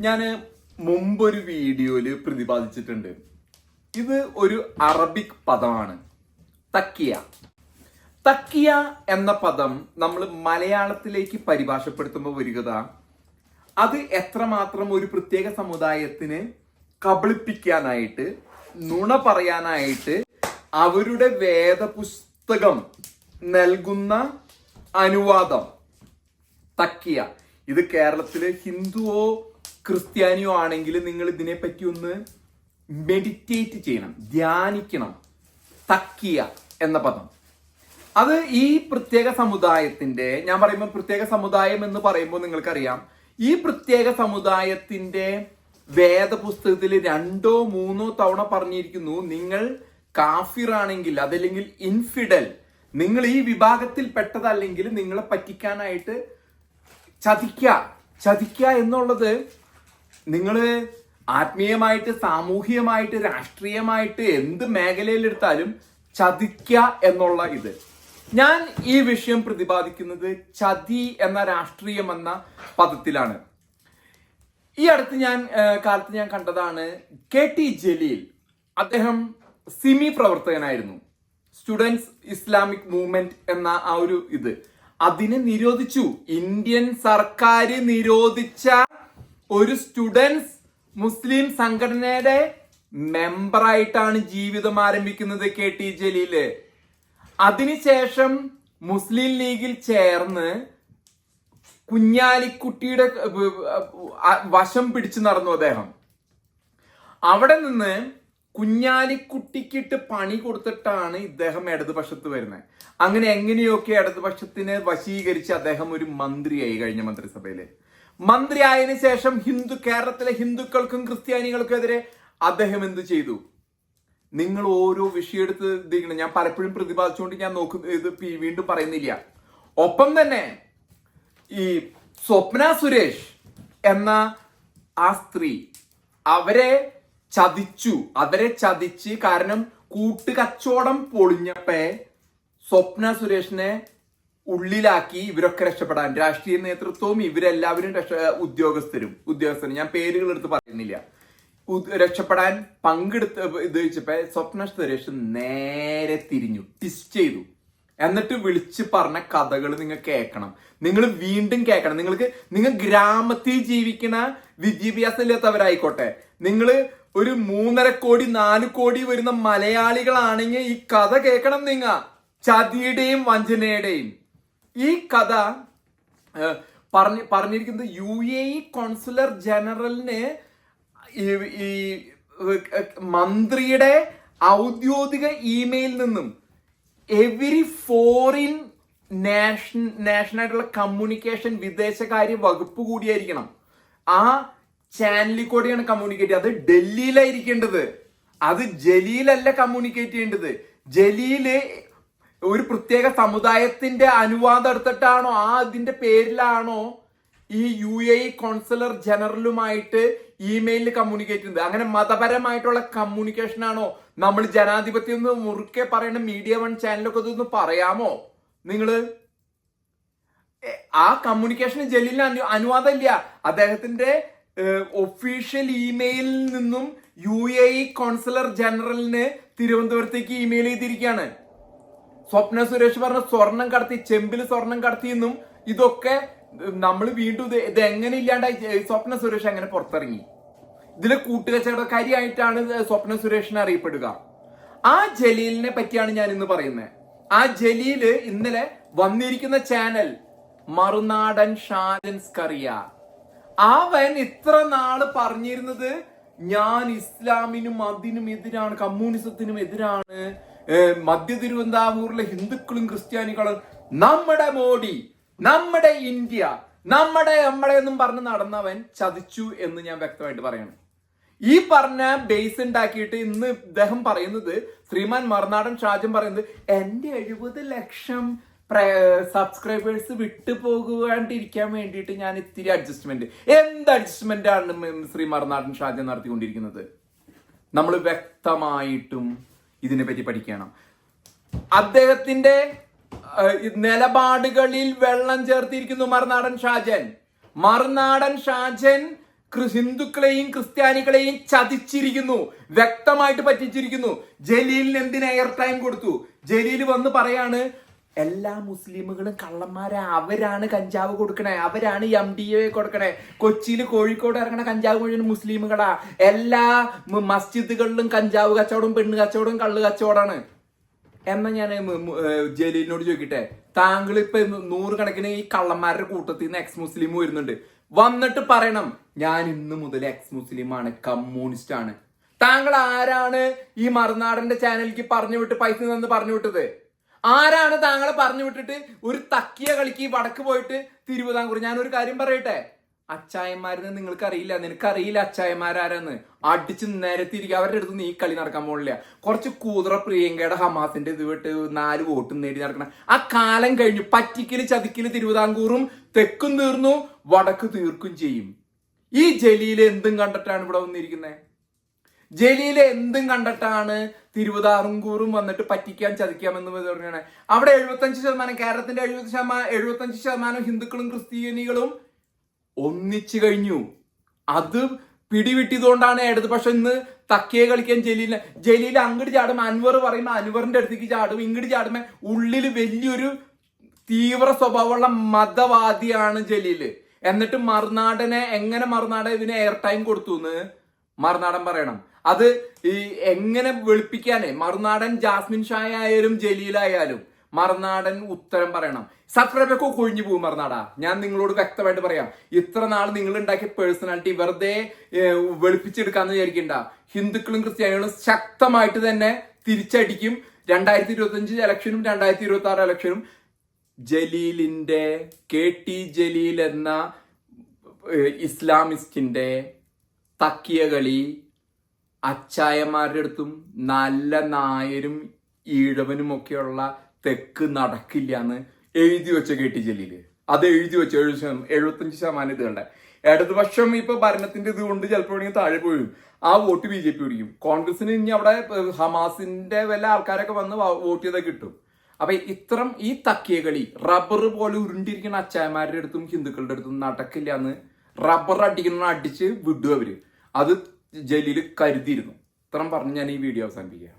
ഞാൻ മുമ്പൊരു വീഡിയോയിൽ പ്രതിപാദിച്ചിട്ടുണ്ട്. ഇത് ഒരു അറബിക് പദമാണ്. തക്കിയ. തക്കിയ എന്ന പദം നമ്മൾ മലയാളത്തിലേക്ക് പരിഭാഷപ്പെടുത്തുമ്പോൾ വരികത. അത് എത്രമാത്രം ഒരു പ്രത്യേക സമുദായത്തിന് കബളിപ്പിക്കാനായിട്ട് നുണ പറയാനായിട്ട് അവരുടെ വേദപുസ്തകം നൽകുന്ന അനുവാദം തക്കിയ. ഇത് കേരളത്തിലെ ഹിന്ദുവോ ക്രിസ്ത്യാനിയോ ആണെങ്കിൽ നിങ്ങൾ ഇതിനെപ്പറ്റി ഒന്ന് മെഡിറ്റേറ്റ് ചെയ്യണം ധ്യാനിക്കണം തക്കിയ എന്ന പദം. അത് ഈ പ്രത്യേക സമുദായത്തിന്റെ ഞാൻ പറയുമ്പോൾ പ്രത്യേക സമുദായം എന്ന് പറയുമ്പോൾ നിങ്ങൾക്കറിയാം ഈ പ്രത്യേക സമുദായത്തിന്റെ വേദപുസ്തകത്തിൽ രണ്ടോ മൂന്നോ തവണ പറഞ്ഞിരിക്കുന്നു നിങ്ങൾ കാഫിറാണെങ്കിൽ അതല്ലെങ്കിൽ ഇൻഫിഡൽ നിങ്ങൾ ഈ വിഭാഗത്തിൽ പെട്ടതല്ലെങ്കിൽ നിങ്ങളെ പറ്റിക്കാനായിട്ട് ചതിക്ക. ചതിക്ക എന്നുള്ളത് നിങ്ങൾ ആത്മീയമായിട്ട് സാമൂഹികമായിട്ട് രാഷ്ട്രീയമായിട്ട് എന്ത് മേഖലയിലെടുത്താലും ചതിക്ക എന്നുള്ള ഇത്. ഞാൻ ഈ വിഷയം പ്രതിപാദിക്കുന്നത് ചതി എന്ന രാഷ്ട്രീയം എന്ന പദത്തിലാണ്. ഈ അടുത്ത് ഞാൻ കാലത്ത് ഞാൻ കണ്ടതാണ് കെ ടി ജലീൽ. അദ്ദേഹം സിമി പ്രവർത്തകനായിരുന്നു. സ്റ്റുഡൻസ് ഇസ്ലാമിക് മൂവ്മെന്റ് എന്ന ആ ഒരു ഇത്. അതിനെ നിരോധിച്ചു. ഇന്ത്യൻ സർക്കാർ നിരോധിച്ച ഒരു സ്റ്റുഡൻസ് മുസ്ലിം സംഘടനയുടെ മെമ്പറായിട്ടാണ് ജീവിതം ആരംഭിക്കുന്നത് കെ ടി ജലീൽ. അതിനുശേഷം മുസ്ലിം ലീഗിൽ ചേർന്ന് കുഞ്ഞാലിക്കുട്ടിയുടെ വശം പിടിച്ചു നടന്നു അദ്ദേഹം. അവിടെ നിന്ന് കുഞ്ഞാലിക്കുട്ടിക്കിട്ട് പണി കൊടുത്തിട്ടാണ് ഇദ്ദേഹം ഇടതുപക്ഷത്ത് വരുന്നത്. അങ്ങനെ എങ്ങനെയൊക്കെ ഇടതുപക്ഷത്തിനെ വശീകരിച്ച് അദ്ദേഹം ഒരു മന്ത്രിയായി കഴിഞ്ഞ മന്ത്രിസഭയിൽ. മന്ത്രി ആയതിനു ശേഷം ഹിന്ദു കേരളത്തിലെ ഹിന്ദുക്കൾക്കും ക്രിസ്ത്യാനികൾക്കും എതിരെ അദ്ദേഹം എന്ത് ചെയ്തു? നിങ്ങൾ ഓരോ വിഷയം എടുത്ത് ഇതിങ്ങനെ ഞാൻ പലപ്പോഴും പ്രതിപാദിച്ചുകൊണ്ട് ഞാൻ നോക്കും ഇത് വീണ്ടും പറയുന്നില്ല. ഒപ്പം തന്നെ ഈ സ്വപ്ന സുരേഷ് എന്ന ആ സ്ത്രീ അവരെ ചതിച്ചു അവരെ ചതിച്ച് കാരണം കൂട്ടുകച്ചവടം പൊളിഞ്ഞപ്പേ സ്വപ്ന സുരേഷിനെ ഉള്ളിലാക്കി ഇവരൊക്കെ രക്ഷപ്പെടാൻ രാഷ്ട്രീയ നേതൃത്വവും ഇവരെല്ലാവരും രക്ഷ ഉദ്യോഗസ്ഥരും ഉദ്യോഗസ്ഥരും. ഞാൻ പേരുകൾ എടുത്ത് പറയുന്നില്ല രക്ഷപ്പെടാൻ പങ്കെടുത്ത് ഇത് വെച്ചപ്പോ സ്വപ്ന സുരേഷ് നേരെ തിരിഞ്ഞു ട്വിസ്റ്റ് ചെയ്തു. എന്നിട്ട് വിളിച്ച് പറഞ്ഞ കഥകൾ നിങ്ങൾ കേൾക്കണം. നിങ്ങൾ വീണ്ടും കേൾക്കണം. നിങ്ങൾക്ക് നിങ്ങൾ ഗ്രാമത്തിൽ ജീവിക്കുന്ന വിദ്യാഭ്യാസം ഇല്ലാത്തവരായിക്കോട്ടെ നിങ്ങൾ ഒരു മൂന്നര കോടി നാല് കോടി വരുന്ന മലയാളികളാണെങ്കിൽ ഈ കഥ കേൾക്കണം നിങ്ങ. ചതിയുടെയും വഞ്ചനയുടെയും. ഈ കഥ പറഞ്ഞ് പറഞ്ഞിരിക്കുന്നത് യു എ ഇ കോൺസുലർ ജനറലിന് ഈ ഈ മന്ത്രിയുടെ ഔദ്യോഗിക ഇമെയിൽ നിന്നും എവരി ഫോറിൻ നാഷൻ നാഷനായിട്ടുള്ള കമ്മ്യൂണിക്കേഷൻ വിദേശകാര്യ വകുപ്പ് കൂടിയായിരിക്കണം. ആ ചാനലിൽ കൂടെയാണ് കമ്മ്യൂണിക്കേറ്റ് അത് ഡൽഹിയിലായിരിക്കേണ്ടത്. അത് ജലീലല്ല കമ്മ്യൂണിക്കേറ്റ് ചെയ്യേണ്ടത്. ജലീൽ ഒരു പ്രത്യേക സമുദായത്തിന്റെ അനുവാദം എടുത്തിട്ടാണോ? ആ അതിന്റെ പേരിലാണോ ഈ യു എ കോൺസുലർ ജനറലുമായിട്ട് ഇമെയിലിൽ കമ്മ്യൂണിക്കേറ്റ് ചെയ്യുന്നത്? അങ്ങനെ മതപരമായിട്ടുള്ള കമ്മ്യൂണിക്കേഷൻ ആണോ? നമ്മൾ ജനാധിപത്യം എന്ന് മുറുക്കെ പറയുന്ന മീഡിയ വൺ ചാനലൊക്കെ ഇതൊന്ന് പറയാമോ? നിങ്ങൾ? ആ കമ്മ്യൂണിക്കേഷൻ ജലീലിന് അനു അനുവാദം ഇല്ല. അദ്ദേഹത്തിന്റെ ഒഫീഷ്യൽ ഇമെയിലിൽ നിന്നും യു എ കോൺസുലർ ജനറലിന് തിരുവനന്തപുരത്തേക്ക് ഇമെയിൽ ചെയ്തിരിക്കുകയാണ്. സ്വപ്ന സുരേഷ് പറഞ്ഞ സ്വർണം കടത്തി ചെമ്പിൽ സ്വർണം കടത്തി എന്നും ഇതൊക്കെ നമ്മൾ വീണ്ടും ഇത് എങ്ങനെ ഇല്ലാണ്ടായി സ്വപ്ന സുരേഷ് അങ്ങനെ പുറത്തിറങ്ങി? ഇതിലെ കൂട്ടുകച്ചവടക്കാരിയായിട്ടാണ് സ്വപ്ന സുരേഷിനെ അറിയപ്പെടുക. ആ ജലീലിനെ പറ്റിയാണ് ഞാൻ ഇന്ന് പറയുന്നത് ആ ജലീൽ ഇന്നലെ വന്നിരിക്കുന്ന ചാനൽ മറുനാടൻ ഷാജൻസ് കറിയ. അവൻ ഇത്ര നാൾ പറഞ്ഞിരുന്നത് ഞാൻ ഇസ്ലാമിനും അതിനും എതിരാണ് കമ്മ്യൂണിസത്തിനും എതിരാണ് മധ്യ തിരുവിതാംകൂറിലെ ഹിന്ദുക്കളും ക്രിസ്ത്യാനികളും നമ്മുടെ മോഡി നമ്മുടെ ഇന്ത്യ നമ്മുടെ നമ്മളെ എന്നും പറഞ്ഞ് നടന്നവൻ ചതിച്ചു എന്ന് ഞാൻ വ്യക്തമായിട്ട് പറയണം. ഈ പറഞ്ഞ ബേസ് ഉണ്ടാക്കിയിട്ട് ഇന്ന് ഇദ്ദേഹം പറയുന്നത് ശ്രീമാൻ മറുനാടൻ ഷാജൻ പറയുന്നത് എന്റെ എഴുപത് ലക്ഷം സബ്സ്ക്രൈബേഴ്സ് വിട്ടു പോകാണ്ടിരിക്കാൻ വേണ്ടിയിട്ട് ഞാൻ ഇത്തിരി അഡ്ജസ്റ്റ്മെന്റ് എന്ത് അഡ്ജസ്റ്റ്മെന്റ് ആണ് ശ്രീ മറുനാടൻ ഷാജൻ നടത്തിക്കൊണ്ടിരിക്കുന്നത്? നമ്മൾ വ്യക്തമായിട്ടും ഇതിനെ പറ്റി പഠിക്കണം. അദ്ദേഹത്തിന്റെ നിലപാടുകളിൽ വെള്ളം ചേർത്തിരിക്കുന്നു മറുനാടൻ ഷാജൻ. മറുനാടൻ ഷാജൻ ഹിന്ദുക്കളെയും ക്രിസ്ത്യാനികളെയും ചതിച്ചിരിക്കുന്നു വ്യക്തമായിട്ട് പറ്റിച്ചിരിക്കുന്നു. ജലീലിന് എന്തിന് എയർ ടൈം കൊടുത്തു? ജലീൽ വന്ന് പറയാണ് എല്ലാ മുസ്ലിമുകളും കള്ളന്മാരെ. അവരാണ് കഞ്ചാവ് കൊടുക്കണേ. അവരാണ് എം ഡി എ കൊടുക്കണേ. കൊച്ചിയിൽ കോഴിക്കോട് ഇറങ്ങണ കഞ്ചാവ് മുഴുവൻ മുസ്ലിമുകളാ. എല്ലാ മസ്ജിദുകളിലും കഞ്ചാവ് കച്ചവടം പെണ്ണ് കച്ചവടം കള്ള് കച്ചവടമാണ്. എന്നാ ഞാൻ ജലീലിനോട് ചോദിക്കട്ടെ. താങ്കൾ ഇപ്പൊ നൂറുകണക്കിന് ഈ കള്ളന്മാരുടെ കൂട്ടത്തിൽ നിന്ന് എക്സ് മുസ്ലിം വരുന്നുണ്ട്. വന്നിട്ട് പറയണം ഞാൻ ഇന്ന് മുതൽ എക്സ് മുസ്ലിം ആണ് കമ്മ്യൂണിസ്റ്റ് ആണ് താങ്കൾ ആരാണ് ഈ മറുനാടന്റെ ചാനലിലേക്ക് പറഞ്ഞു വിട്ട് പൈസ നിന്ന് പറഞ്ഞു വിട്ടത് ആരാണ് താങ്കളെ പറഞ്ഞു വിട്ടിട്ട് ഒരു തക്കിയ കളിക്ക് വടക്ക് പോയിട്ട് തിരുവിതാംകൂർ? ഞാൻ ഒരു കാര്യം പറയട്ടെ. അച്ചായന്മാരെന്ന് നിങ്ങൾക്ക് അറിയില്ല നിനക്കറിയില്ല അച്ചായന്മാരാരെന്ന്. അടിച്ച് നിരത്തിരിക്കുക അവരുടെ അടുത്ത് നീ കളി നടക്കാൻ പോണില്ല. കുറച്ച് കൂതറ പ്രിയങ്കയുടെ ഹമാസിന്റെ ഇത് വിട്ട് നാല് വോട്ടും നേടി നടക്കണം. ആ കാലം കഴിഞ്ഞു. പറ്റിക്കൽ ചതിക്കൽ തിരുവിതാംകൂറും തെക്കും തീർന്നു വടക്ക് തീർക്കും ചെയ്യും. ഈ ജലീൽ എന്തും കണ്ടിട്ടാണ് ഇവിടെ വന്നിരിക്കുന്നത് ജലീൽ എന്തും കണ്ടിട്ടാണ് തിരുവിതാംകൂറും വന്നിട്ട് പറ്റിക്കാൻ ചതിക്കാമെന്ന് പറഞ്ഞാണ്. അവിടെ എഴുപത്തഞ്ച് ശതമാനം കേരളത്തിന്റെ എഴുപത് ശതമാനം എഴുപത്തഞ്ച് ശതമാനം ഹിന്ദുക്കളും ക്രിസ്ത്യാനികളും ഒന്നിച്ചു കഴിഞ്ഞു. അത് പിടിവിട്ടിയതുകൊണ്ടാണ് പക്ഷെ ഇന്ന് തക്കിയെ കളിക്കാൻ ജലീലിനെ ജലീൽ അങ്ങോട്ട് ചാടും അൻവർ പറയുമ്പോൾ അൻവറിന്റെ അടുത്തേക്ക് ചാടും ഇങ്ങോട്ട് ചാടുമ്പോൾ ഉള്ളിൽ വലിയൊരു തീവ്ര സ്വഭാവമുള്ള മതവാദിയാണ് ജലീൽ. എന്നിട്ട് മറുനാടനെ എങ്ങനെ മറുനാടൻ ഇതിന് എയർ ടൈം കൊടുത്തു എന്ന് മറുനാടൻ പറയണം. അത് ഈ എങ്ങനെ വെളുപ്പിക്കാനേ? മറുനാടൻ ജാസ്മിൻ ഷായ ആയാലും ജലീലായാലും മറുനാടൻ ഉത്തരം പറയണം. സബ്സ്ക്രൈബ് ഒക്കെ കൊഴിഞ്ഞു പോകും മറുനാടാ. ഞാൻ നിങ്ങളോട് വ്യക്തമായിട്ട് പറയാം. ഇത്ര നാൾ നിങ്ങൾ ഉണ്ടാക്കിയ പേഴ്സണാലിറ്റി വെറുതെ വെളുപ്പിച്ചെടുക്കാന്ന് വിചാരിക്കണ്ട. ഹിന്ദുക്കളും ക്രിസ്ത്യാനികളും ശക്തമായിട്ട് തന്നെ തിരിച്ചടിക്കും. രണ്ടായിരത്തി ഇരുപത്തി അഞ്ച് ഇലക്ഷനും രണ്ടായിരത്തി ഇരുപത്തി ആറ് ഇലക്ഷനും ജലീലിന്റെ കെ ടി ജലീൽ എന്ന ഇസ്ലാമിസ്റ്റിന്റെ തക്കിയ കളി അച്ചായന്മാരുടെ അടുത്തും നല്ല നായരും ഈഴവനും ഒക്കെയുള്ള തെക്ക് നടക്കില്ല എന്ന് എഴുതി വെച്ച കെ ടി ജലീൽ അത് എഴുതി വെച്ച എഴുപത് എഴുപത്തഞ്ച് ശതമാനം ഇത് കണ്ട. ഇടതുപക്ഷം ഇപ്പൊ ഭരണത്തിന്റെ ഇതുകൊണ്ട് ചിലപ്പോൾ താഴെ പോയി. ആ വോട്ട് ബി ജെ പി പിടിക്കും. കോൺഗ്രസിന് ഇനി അവിടെ ഹമാസിന്റെ വല്ല ആൾക്കാരൊക്കെ വന്ന് വോട്ട് ചെയ്താൽ കിട്ടും. അപ്പൊ ഇത്തരം ഈ തക്കിയ കളി റബ്ബർ പോലെ ഉരുണ്ടിരിക്കുന്ന അച്ചായന്മാരുടെ അടുത്തും ഹിന്ദുക്കളുടെ അടുത്തും നടക്കില്ല എന്ന് റബ്ബർ അടിക്കുന്ന അടിച്ച് വിടുക അവർ. അത് ജലീൽ കരുതിയിരുന്നു ഇത്രയും പറഞ്ഞ് ഞാൻ ഈ വീഡിയോ അവസാനിപ്പിക്കുക.